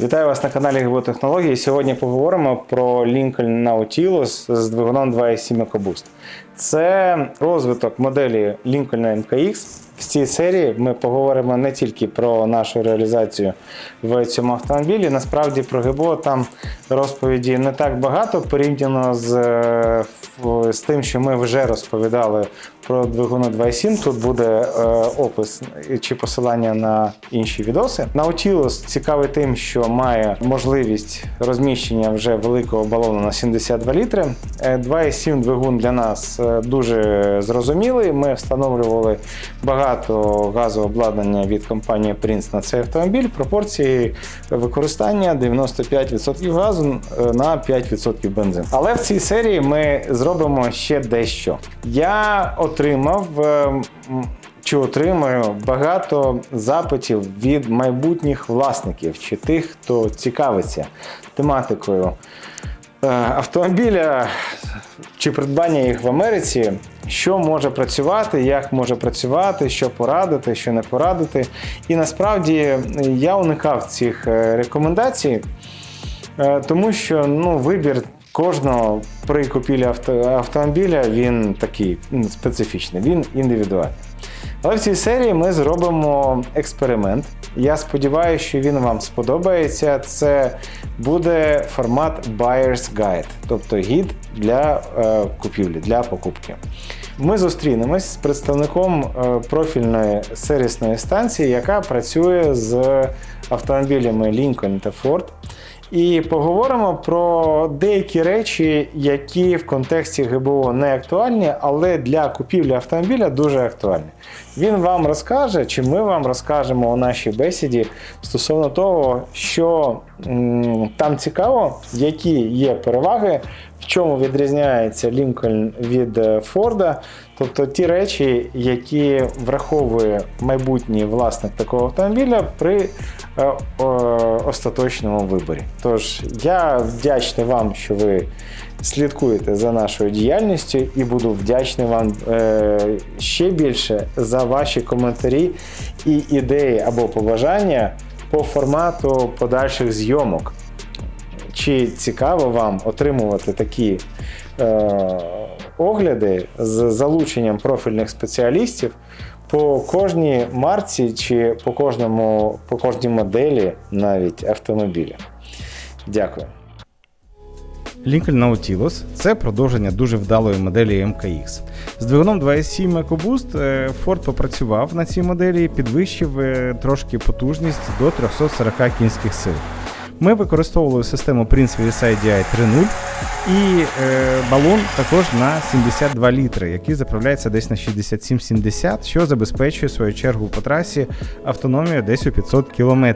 Вітаю вас на каналі Геотехнології. Сьогодні поговоримо про Lincoln Nautilus з двигуном 2.7 EcoBoost. Це розвиток моделі Lincoln MKX. В цій серії ми поговоримо не тільки про нашу реалізацію в цьому автомобілі. Насправді про ГБО там розповіді не так багато порівняно з, е, з тим, що ми вже розповідали про двигуни 2.7. Тут буде е, опис чи посилання на інші відоси. Nautilus цікавий тим, що має можливість розміщення вже великого балону на 72 літри. Е, 2.7 двигун для нас е, дуже зрозумілий. Ми встановлювали багато газообладнання від компанії Prince на цей автомобіль. Пропорції використання 95% газу е, на 5% бензин. Але в цій серії ми зробимо ще дещо. Я отримав. е, чи отримую багато запитів від майбутніх власників чи тих, хто цікавиться тематикою автомобіля чи придбання їх в Америці, що може працювати, як може працювати, що порадити, що не порадити. І насправді я уникав цих е, рекомендацій, е, тому що ну, вибір кожного при купівлі авто, автомобіля він такий специфічний, він індивідуальний. Але в цій серії ми зробимо експеримент. Я сподіваюся, що він вам сподобається. Це буде формат Buyer's Guide, тобто гід для е, купівлі, для покупки. Ми зустрінемось з представником е, профільної сервісної станції, яка працює з автомобілями Lincoln та Ford. І поговоримо про деякі речі, які в контексті ГБО не актуальні, але для купівлі автомобіля дуже актуальні. Він вам розкаже, чи ми вам розкажемо у нашій бесіді стосовно того, що м, там цікаво, які є переваги, в чому відрізняється Лінкольн від е, Форда, тобто ті речі, які враховує майбутній власник такого автомобіля при е, остаточному виборі. Тож я вдячний вам, що ви слідкуєте за нашою діяльністю, і буду вдячний вам е, ще більше за ваші коментарі і ідеї або побажання по формату подальших зйомок. Чи цікаво вам отримувати такі е, огляди з залученням профільних спеціалістів по кожній марці чи по кожному по кожній моделі навіть автомобіля? Дякую. Lincoln Nautilus – це продовження дуже вдалої моделі MKX. З двигуном 2.7 EcoBoost е, Ford попрацював на цій моделі і підвищив е, трошки потужність до 340 кінських сил. Ми використовували систему Prince VSI DI 3.0 і е, балон також на 72 літри, який заправляється десь на 67-70, що забезпечує свою чергу по трасі автономію десь у 500 км.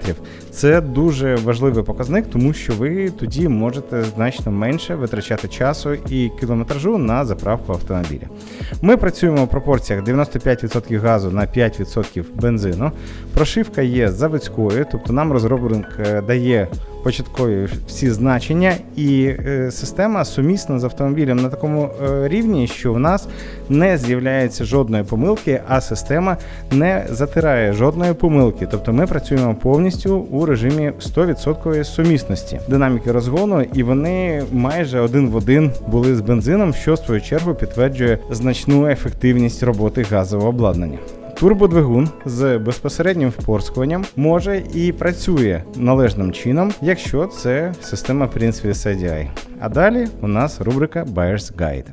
Це дуже важливий показник, тому що ви тоді можете значно менше витрачати часу і кілометражу на заправку автомобіля. Ми працюємо в пропорціях 95% газу на 5% бензину. Прошивка є заводською, тобто нам розробник е, дає початкові всі значення, і е, система сумісна з автомобілем на такому е, рівні, що в нас не з'являється жодної помилки, а система не затирає жодної помилки. Тобто ми працюємо повністю у режимі 100% сумісності динаміки розгону, і вони майже один в один були з бензином, що в свою чергу підтверджує значну ефективність роботи газового обладнання. Турбодвигун з безпосереднім впорскуванням може і працює належним чином, якщо це система Prince CDI. А далі у нас рубрика Buyer's Guide.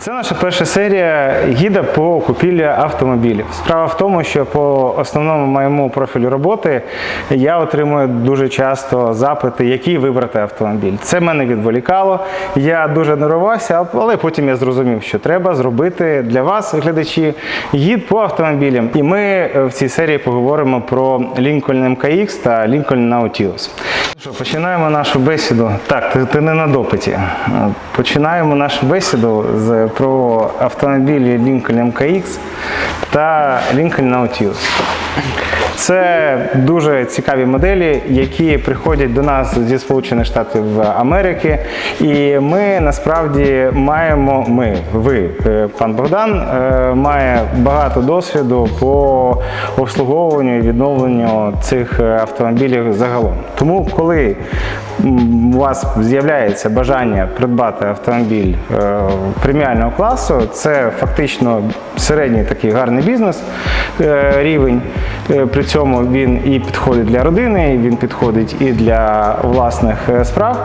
Це наша перша серія гіда по купівлі автомобілів. Справа в тому, що по основному моєму профілю роботи я отримую дуже часто запити, який вибрати автомобіль. Це мене відволікало. Я дуже нервувався, але потім я зрозумів, що треба зробити для вас, глядачі, гід по автомобілям. І ми е, в цій серії поговоримо про Lincoln MKX та Lincoln Nautilus. Що, починаємо нашу бесіду. Так, ти, ти не на допиті. Е, Починаємо нашу бесіду з, про автомобілі Lincoln MKX та Lincoln Nautilus. Це дуже цікаві моделі, які приходять до нас зі Сполучених Штатів Америки. І ми насправді маємо, ми, ви, е, пан Богдан, е, має багато досвіду по обслуговуванню і відновленню цих е, автомобілів загалом. Тому, коли у вас з'являється бажання придбати автомобіль преміального класу, це фактично середній такий гарний бізнес рівень. Цьому він і підходить для родини, він підходить і для власних е, справ,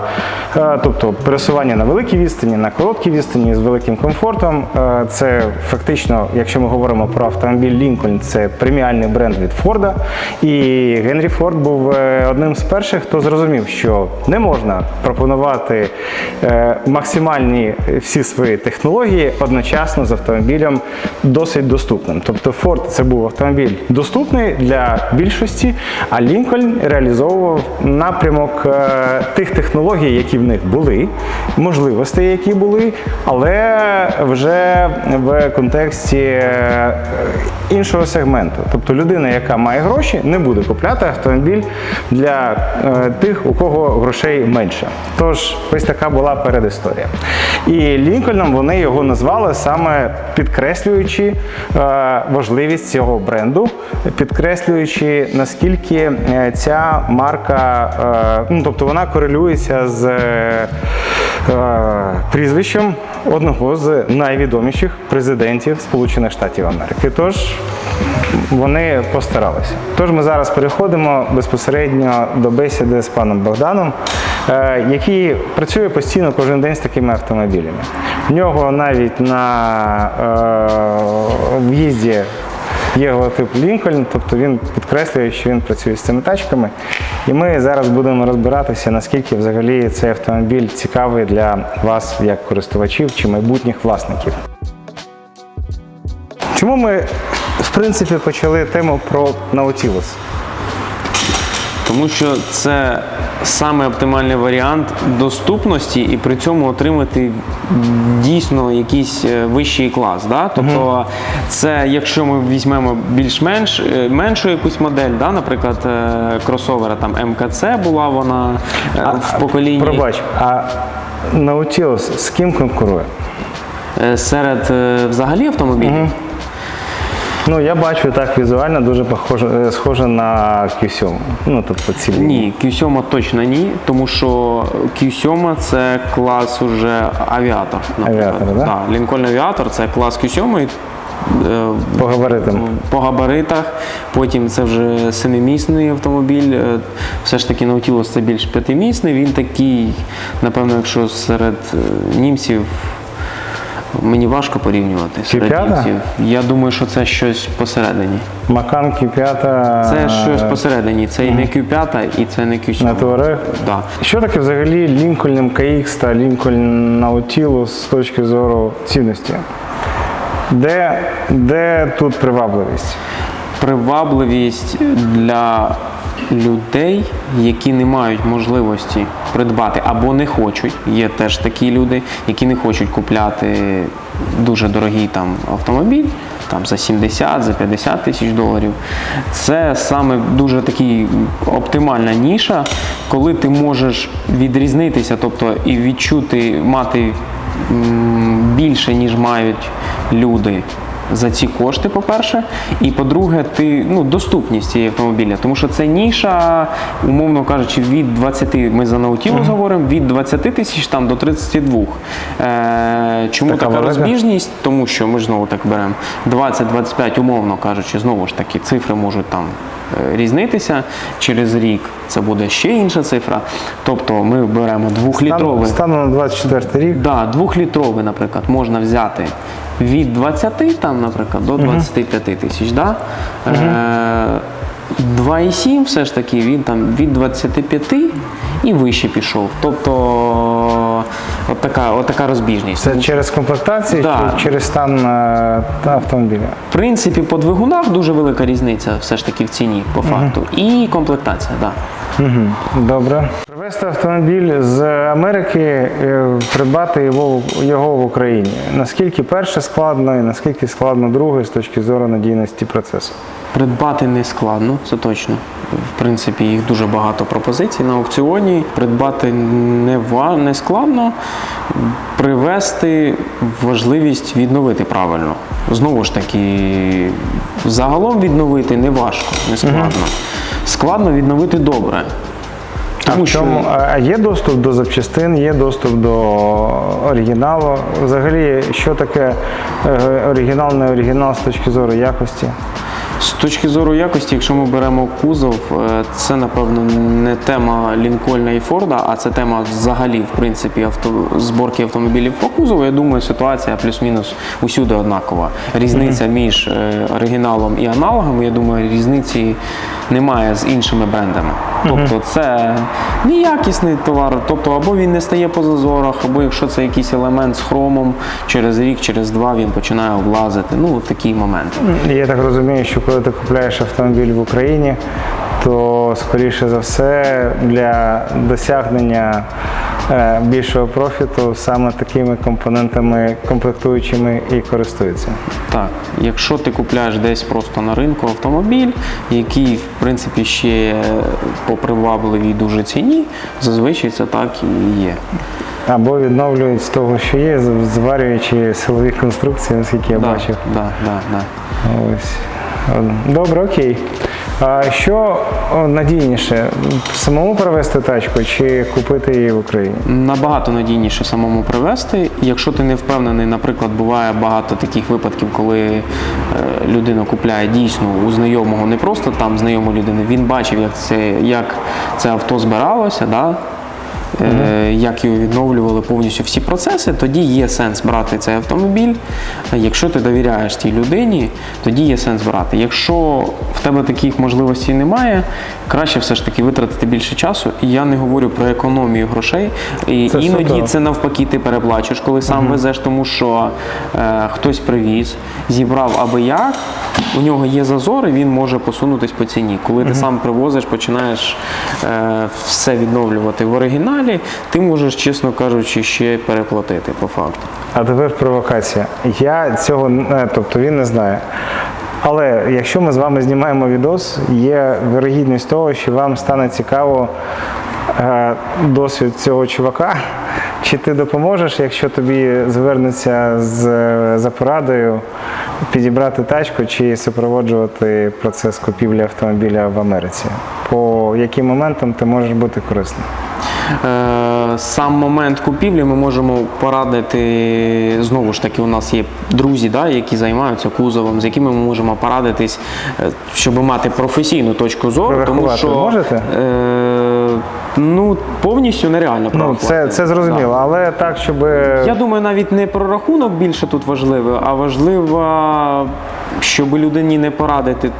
Е, тобто пересування на великій відстані, на короткій відстані з великим комфортом. Е, Це фактично, якщо ми говоримо про автомобіль Lincoln, це преміальний бренд від Форда. І Генрі Форд був одним з перших, хто зрозумів, що не можна пропонувати максимальні всі свої технології одночасно з автомобілем досить доступним. Тобто Ford це був автомобіль доступний для більшості, а Lincoln реалізовував напрямок е, тих технологій, які в них були, можливостей, які були, але вже в контексті е, іншого сегменту. Тобто людина, яка має гроші, не буде купляти автомобіль для е, тих, у кого грошей менше. Тож ось така була передісторія. І Лінкольном вони його назвали саме підкреслюючи важливість цього бренду, підкреслюючи наскільки е, ця марка, е, ну тобто вона корелюється з е, прізвищем одного з найвідоміших президентів Сполучених Штатів Америки. Тож вони постаралися. Тож ми зараз переходимо безпосередньо до бесіди з паном Богданом, який працює постійно кожен день з такими автомобілями. В нього навіть на в'їзді є логотип Лінкольн, тобто він підкреслює, що він працює з цими тачками. І ми зараз будемо розбиратися, наскільки взагалі цей автомобіль цікавий для вас як користувачів чи майбутніх власників. Чому ми, в принципі, почали тему про Nautilus? Тому що це саме оптимальний варіант доступності і при цьому отримати дійсно якийсь е, вищий клас. Да? Тобто, це якщо ми візьмемо більш-менш е, меншу якусь модель, да? наприклад, е, кросовера там МКЦ була вона в поколінні Пробач, а Nautilus з ким конкурує? Серед взагалі автомобілів. Ну, я бачу так візуально дуже похоже, е, схоже на Q7. Ну, тобто ці Ні, Q7 точно ні, тому що Q7 це клас уже авіатор. наприклад. Авіатор, да? Да, Lincoln Авіатор це клас Q7. е, по габаритам. По габаритах, потім це вже семимісний автомобіль. е, Все ж таки Nautilus це більш п'ятимісний. Він такий, напевно, якщо серед німців мені важко порівнювати Q5? Я думаю, що це щось посередині. Макан Q5. Це щось посередині. Це і не Q5, і це не Q7. На Touareg? Да. Що таке взагалі Lincoln MKX та Lincoln Nautilus з точки зору цінності? Де, де тут привабливість? Привабливість для людей, які не мають можливості придбати або не хочуть. Є теж такі люди, які не хочуть купляти дуже дорогий там автомобіль. Там за 70, за 50 тисяч доларів. Це саме дуже такий оптимальна ніша, коли ти можеш відрізнитися, тобто і відчути, мати більше, ніж мають люди за ці кошти, по-перше. І по-друге, ти ну, доступність цієї автомобіля, тому що це ніша, умовно кажучи, від 20, ми за Nautilus говоримо, від 20 тисяч там до 32. Е, чому Така така, розбіжність? Тому що ми ж знову так беремо 20-25, умовно кажучи, знову ж таки, цифри можуть там е, різнитися. Через рік це буде ще інша цифра. Тобто ми беремо двохлітровий. Станом на 24 рік. Да, двохлітровий, наприклад, можна взяти від 20 там, наприклад, до 25 тисяч. Да? Угу. 2,7 все ж таки він там від 25 і вище пішов. Тобто от така, от така розбіжність. Це через комплектації Да. чи через стан е, автомобіля? В принципі, по двигунах дуже велика різниця все ж таки в ціні, по факту. І комплектація, так. Да. Угу. Добре. Привезти автомобіль з Америки, е, придбати його, його в Україні. Наскільки перше складно і наскільки складно друге з точки зору надійності процесу? Придбати не складно, це точно. В принципі, їх дуже багато пропозицій на аукціоні. Придбати не, ва- не складно. Привести важливість відновити правильно. Знову ж таки, загалом відновити не важко, не складно. Складно відновити добре. А, в чому, а а є доступ до запчастин, є доступ до оригіналу. Взагалі, що таке е, оригінал, не оригінал з точки зору якості? З точки зору якості, якщо ми беремо кузов, е, це напевно не тема Лінкольна і Форда, а це тема взагалі, в принципі, авто, зборки автомобілів по кузову. Я думаю, ситуація плюс-мінус усюди однакова. Різниця між е, оригіналом і аналогом, я думаю, різниці немає з іншими брендами. Тобто це неякісний товар, тобто або він не стає по зазорах, або якщо це якийсь елемент з хромом, через рік, через два він починає облазити. Ну, такі моменти. Я так розумію, що коли ти купляєш автомобіль в Україні, то скоріше за все для досягнення більшого профіту саме такими компонентами комплектуючими і користуються. Так, якщо ти купляєш десь просто на ринку автомобіль, який в принципі ще по привабливій дуже ціні, зазвичай це так і є. Або відновлюють з того, що є, зварюючи силові конструкції, наскільки я да, бачив. Да, да, да. Ось. Добре, окей. А що надійніше? Самому привезти тачку чи купити її в Україні? Набагато надійніше самому привезти. Якщо ти не впевнений, наприклад, буває багато таких випадків, коли е, людина купляє дійсно у знайомого, не просто там знайому людини, він бачив, як це, як це авто збиралося, да? Е, як його відновлювали повністю всі процеси, тоді є сенс брати цей автомобіль. Якщо ти довіряєш тій людині, тоді є сенс брати. Якщо в тебе таких можливостей немає, краще все ж таки витратити більше часу. І я не говорю про економію грошей. І Це іноді це навпаки ти переплачуєш, коли сам везеш, тому що е, хтось привіз, зібрав аби як. У нього є зазори, він може посунутись по ціні. Коли ти сам привозиш, починаєш е, все відновлювати в оригіналі, ти можеш, чесно кажучи, ще переплатити по факту. А тепер провокація. Я цього не, тобто він не знає. Але якщо ми з вами знімаємо відос, є вирогідність того, що вам стане цікаво е, досвід цього чувака. Чи ти допоможеш, якщо тобі звернеться з, за порадою підібрати тачку чи супроводжувати процес купівлі автомобіля в Америці? По яким моментам ти можеш бути корисним? Е, Сам момент купівлі ми можемо порадити. Знову ж таки, у нас є друзі, да, які займаються кузовом, з якими ми можемо порадитись, е, щоб мати професійну точку зору. Тому що можете? Е, ну, повністю нереально Ну, це, це зрозуміло, але так, щоб. Я думаю, навіть не прорахунок більше тут важливий, а важливо, щоб людині не порадити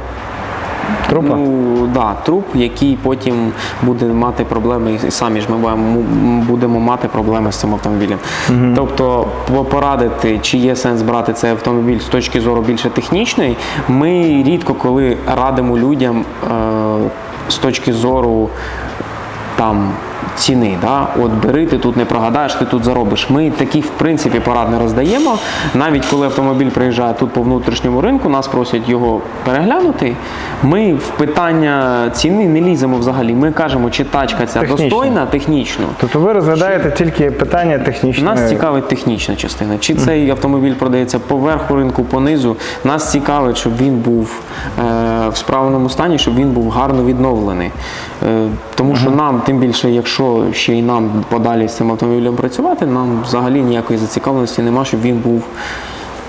Трупа? Ну, да, труп, який потім буде мати проблеми, і самі ж ми будемо, мати проблеми з цим автомобілем. Тобто, порадити, чи є сенс брати цей автомобіль з точки зору більше технічної, ми рідко коли радимо людям е, з точки зору там. Ціни, да? от бери, ти тут не прогадаєш, ти тут заробиш. Ми таких в принципі порад не роздаємо. Навіть коли автомобіль приїжджає тут по внутрішньому ринку, нас просять його переглянути. Ми в питання ціни не ліземо взагалі. Ми кажемо, чи тачка ця Технічно. достойна технічно. Тобто ви розглядаєте тільки питання технічної. Нас цікавить технічна частина. Чи цей автомобіль продається по верху ринку, по низу. Нас цікавить, щоб він був е, в справному стані, щоб він був гарно відновлений. Е, тому що нам, тим більше, якщо ще й нам подалі з цим автомобілем працювати, нам взагалі ніякої зацікавленості немає, щоб він був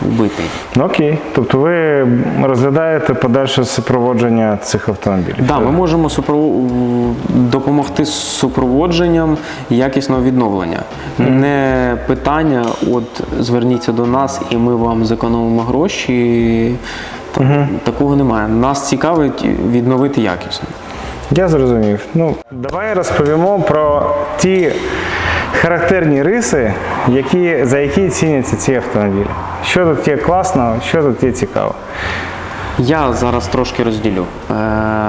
вбитий. Ну, Окей. Тобто ви розглядаєте подальше супроводження цих автомобілів. Да, ми можемо супро- допомогти з супроводженням якісного відновлення. Не питання, от зверніться до нас і ми вам зекономимо гроші. Та- Такого немає. Нас цікавить відновити якісно. Я зрозумів. Ну, давай розповімо про ті характерні риси, які, за які ціняться ці автомобілі. Що тут є класно, що тут є цікаво. Я зараз трошки розділю. Е,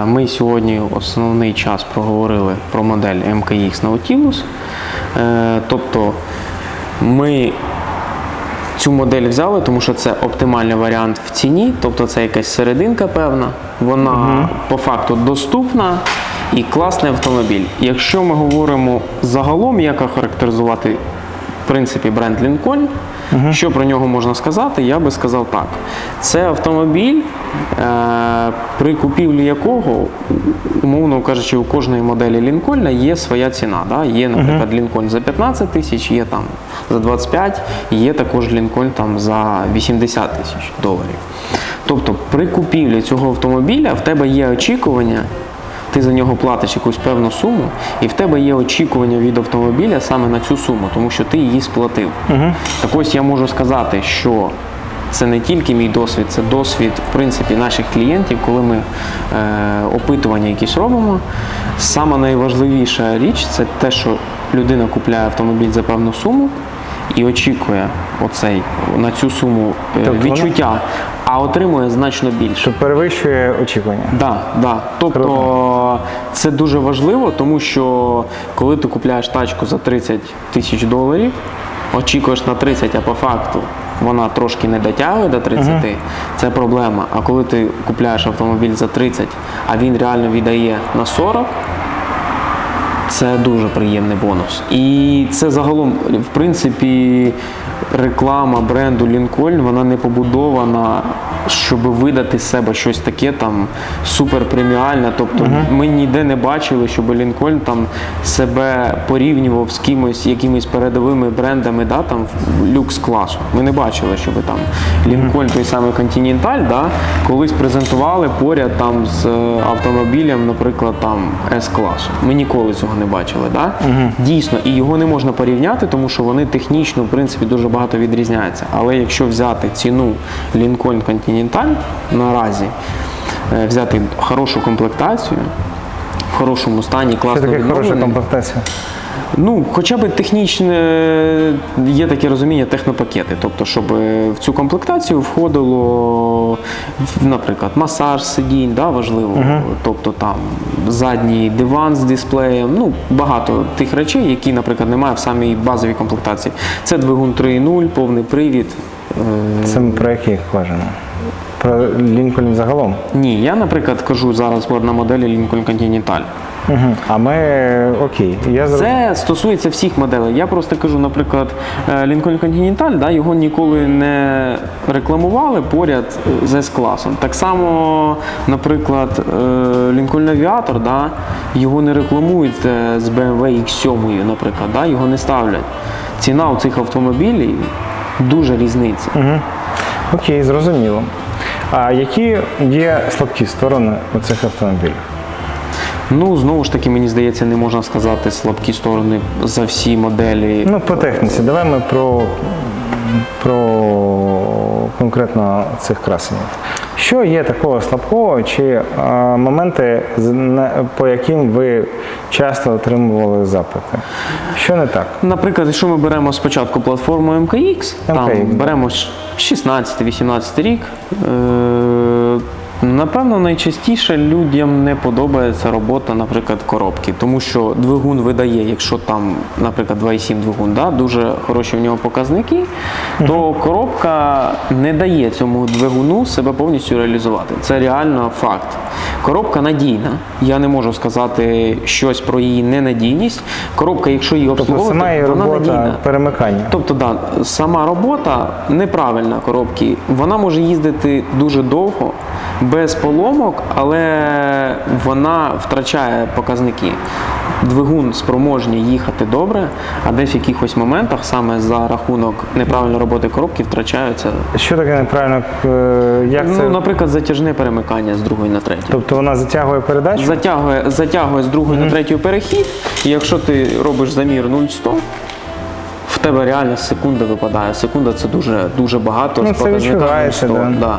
Ми сьогодні основний час проговорили про модель MKX Nautilus. Е, Тобто ми цю модель взяли, тому що це оптимальний варіант в ціні, тобто це якась серединка певна. Вона по факту доступна і класний автомобіль. Якщо ми говоримо загалом, як охарактеризувати в принципі бренд Lincoln, що про нього можна сказати, я би сказав так. Це автомобіль, е, при купівлі якого, умовно кажучи, у кожної моделі Лінкольна є своя ціна. Да? Є, наприклад, Лінкольн за 15 тисяч, є там за 25, є також Лінкольн там за 80 тисяч доларів. Тобто при купівлі цього автомобіля в тебе є очікування, ти за нього платиш якусь певну суму, і в тебе є очікування від автомобіля саме на цю суму, тому що ти її сплатив. Так ось я можу сказати, що це не тільки мій досвід, це досвід в принципі наших клієнтів, коли ми е, опитування якісь робимо. Саме найважливіша річ це те, що людина купляє автомобіль за певну суму і очікує оцей на цю суму е, відчуття, а отримує значно більше. Що перевищує очікування. Да, да. Тобто це дуже важливо, тому що коли ти купляєш тачку за 30 тисяч доларів, очікуєш на 30, а по факту вона трошки не дотягує до 30, це проблема. А коли ти купляєш автомобіль за 30, а він реально віддає на 40, це дуже приємний бонус. І це загалом, в принципі, реклама бренду Lincoln, вона не побудована, щоб видати з себе щось таке там супер преміальне. Тобто ми ніде не бачили, щоб Lincoln там себе порівнював з кимось, якимись передовими брендами, да, там люкс класу. Ми не бачили, щоб там Lincoln, той самий Continental, да, колись презентували поряд там з е, автомобілем, наприклад, там С-класу. Ми ніколи цього не бачили. Да? Дійсно, і його не можна порівняти, тому що вони технічно, в принципі, дуже багато відрізняється. Але якщо взяти ціну Lincoln Continental наразі, е, взяти хорошу комплектацію. В хорошому стані, Що класно таке хороша комплектація? Ну, хоча б технічне є таке розуміння технопакети. Тобто, щоб е, в цю комплектацію входило, наприклад, масаж сидінь, да, важливо. Тобто там задній диван з дисплеєм, ну багато тих речей, які, наприклад, немає в самій базовій комплектації. Це двигун 3.0, повний привід. Е, Це ми про яких кажемо? Про Лінкольн загалом. Ні, я, наприклад, кажу зараз на моделі Lincoln Continental. Угу. А ми окей. Я зрозумів. Це стосується всіх моделей. Я просто кажу, наприклад, е, Lincoln Continental, да, його ніколи не рекламували поряд з S-класом. Так само, наприклад, е, Lincoln Aviator, да, його не рекламують е, з BMW X7, наприклад, да, його не ставлять. Ціна у цих автомобілів дуже різниця. Угу. Окей, зрозуміло. А які є слабкі сторони у цих автомобілів? Ну, знову ж таки, мені здається, не можна сказати слабкі сторони за всі моделі. Ну, по техніці. Давай ми про, про конкретно цих красенів. Що є такого слабкого, чи а, моменти, по яким ви часто отримували запити? Що не так? Наприклад, якщо ми беремо спочатку платформу MKX, там MKX, да. беремо 16-18 рік. Е- Напевно, найчастіше людям не подобається робота, наприклад, коробки, тому що двигун видає, якщо там, наприклад, 2,7 двигун, да, дуже хороші в нього показники, то коробка не дає цьому двигуну себе повністю реалізувати. Це реально факт. Коробка надійна. Я не можу сказати щось про її ненадійність. Коробка, якщо її Тобто сама її вона робота надійна. перемикання. Тобто, да, сама робота неправильна коробки. Вона може їздити дуже довго, без поломок, але вона втрачає показники. Двигун спроможний їхати добре, а десь в якихось моментах саме за рахунок неправильної роботи коробки втрачаються. Що таке неправильно? е, Як це? Ну, наприклад, затяжне перемикання з другої на третю. Тобто вона затягує передачу? Затягує, затягує з другої на третю перехід, і якщо ти робиш замір 0-100, в тебе реально секунда випадає. Секунда це дуже, дуже багато. Ну, з це показниками відчувається, 100. да. Да.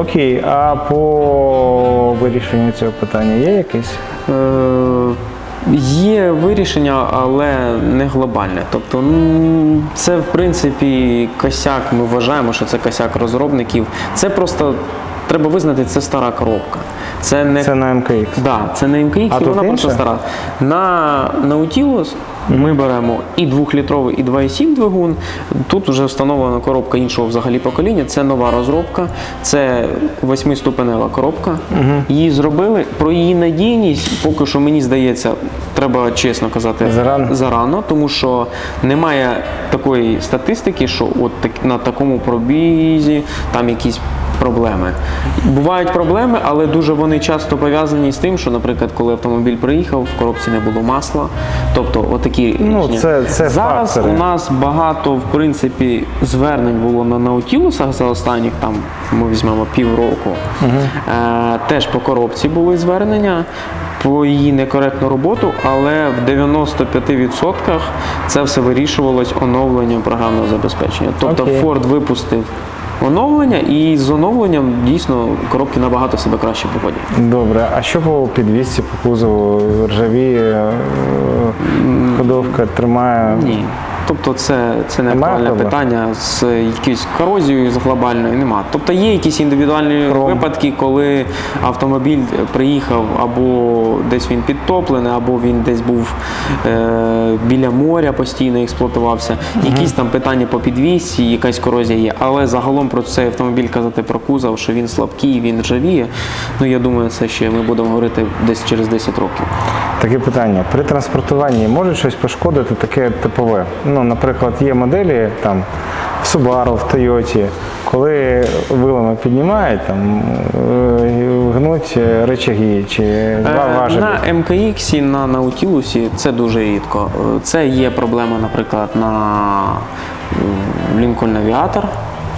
Окей, а по вирішенню цього питання є якесь? Е, Є вирішення, але не глобальне. Тобто, ну, це в принципі косяк. Ми вважаємо, що це косяк розробників. Це просто треба визнати, це стара коробка. Це не Це на МКХ. Да, це не MKX, А і тут вона інше? просто стара. На Nautilus ми беремо і 2-літровий, і 2,7 двигун. Тут вже встановлена коробка іншого взагалі покоління. Це нова розробка, це восьмиступенева коробка. Її зробили. Про її надійність, поки що мені здається, треба чесно казати, Зарано. зарано, тому що немає такої статистики, що от на такому пробізі там якісь проблеми. Бувають проблеми, але дуже вони часто пов'язані з тим, що, наприклад, коли автомобіль приїхав, в коробці не було масла. Тобто, отакі Ну, рішення. це- це зараз фактори. у нас багато в принципі звернень було на Наутілусах за останніх там ми візьмемо півроку. Е, теж по коробці були звернення. Про її некоректну роботу, але в 95% це все вирішувалось оновленням програмного забезпечення. Тобто Окей. Ford випустив оновлення, і з оновленням дійсно коробки набагато себе краще поводять. Добре, а що по підвісці, по кузову ржавіє, е, ходовка тримає? Ні. Тобто це, це не актуальне питання з якоюсь корозією з глобальною нема. Тобто є якісь індивідуальні Хром. випадки, коли автомобіль приїхав або десь він підтоплений, або він десь був е, біля моря постійно експлуатувався. Якісь там питання по підвісці, якась корозія є. Але загалом про цей автомобіль казати про кузов, що він слабкий, він ржавіє. Ну я думаю, це ще ми будемо говорити десь через 10 років. Таке питання. При транспортуванні може щось пошкодити таке типове? Ну, наприклад, є моделі там в Subaru, в Toyota, коли вилами піднімають, там е, гнуть речаги чи Е, важелі. На MKX, на Nautilus це дуже рідко. Е, Це є проблема, наприклад, на Lincoln Aviator,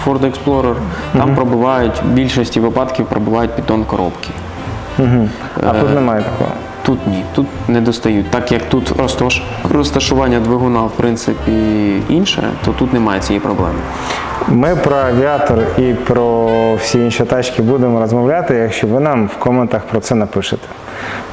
Ford Explorer. Там пробивають, в більшості випадків пробивають підтон коробки. Мгм. А Е, тут немає такого. Тут ні, тут не достають. Так як тут розташування двигуна, в принципі, інше, то тут немає цієї проблеми. Ми про авіатор і про всі інші тачки будемо розмовляти, якщо ви нам в коментах про це напишете.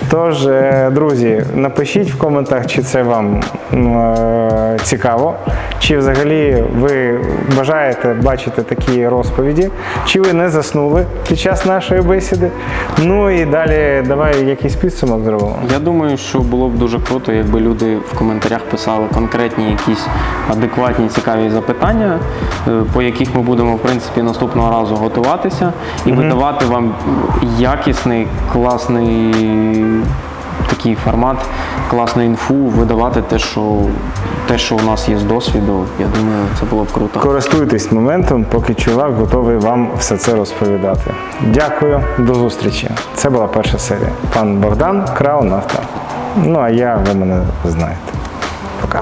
Тож, е, друзі, напишіть в коментах, чи це вам е, цікаво, чи взагалі ви бажаєте бачити такі розповіді, чи ви не заснули під час нашої бесіди. Ну і далі давай якийсь підсумок зробимо. Я думаю, що було б дуже круто, якби люди в коментарях писали конкретні якісь адекватні цікаві запитання, е, по яких ми будемо в принципі наступного разу готуватися і видавати вам якісний, класний такий формат, класну інфу, видавати те, що те, що у нас є з досвіду. Я думаю, це було б круто. Користуйтесь моментом, поки чувак готовий вам все це розповідати. Дякую, до зустрічі. Це була перша серія. Пан Богдан, Краун Авто. Ну а я, ви мене знаєте. Пока.